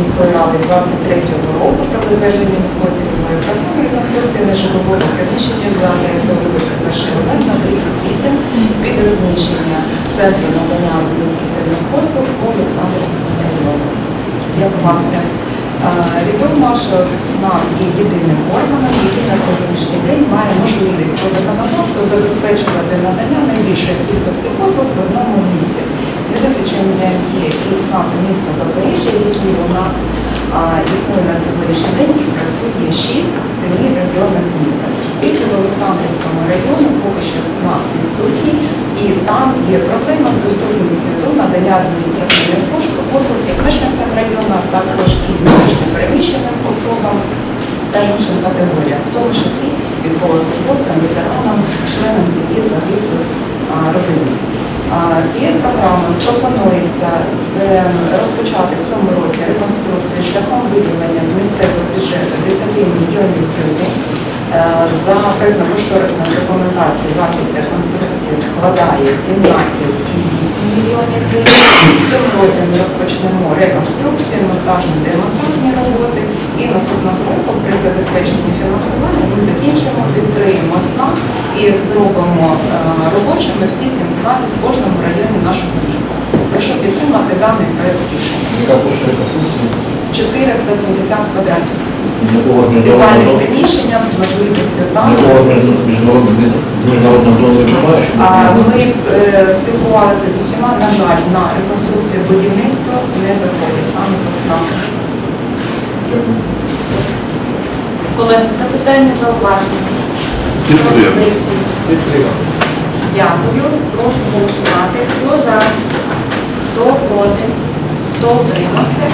міської ради 23 року про затвердження міської цільової програми реконструкції нежитлового приміщення за адресою вулиці 1 Липня, 38 під розміщення центру надання адміністративних послуг по Олександрівському району. Як вам відомо, що ЦНАП є єдиним органом, який на сьогоднішній день має можливість по законодавству забезпечувати надання найбільшої кількості послуг в одному місці. Не виключенням є міста Запоріжжя, який у нас існує на сьогоднішній день і працює 6 в семи районах міста. Тільки в Олександрівському районі поки що ЦНАП відсутній, і там є проблема з доступністю до надання адміністративних послуг як мешканцям району, також і внутрішньо переміщеним особам та іншим категоріям, в тому числі військовослужбовцям, ветеранам, членам сім'ї загиблих а, родин. А, Цією програмою пропонується розпочати в цьому році реконструкцію шляхом виділення з місцевого бюджету 10 мільйонів гривень. Е, За проєктно-кошторисною документацією вартість реконструкції складає 17,8 мільйонів гривень. Цьому році ми розпочнемо реконструкцію, монтажні демонтажні роботи і наступного року при забезпеченні фінансування ми закінчимо, відкриємо ЦНАП і зробимо е, робочими всі сім ЦНАПів в кожному районі нашого міста. Прошу підтримати даний проєкт рішення. Яка площа реконструкції? 470 квадратів. Якого Співальним приміщенням з можливістю там. міжнародного міжнародного Ми е, спілкувалися з усіма, на жаль, на реконструкцію будівництва не заходить саме. Дякую. Колеги, запитання, зауваження? Дякую. Прошу голосувати. Хто за, хто проти, хто утримався?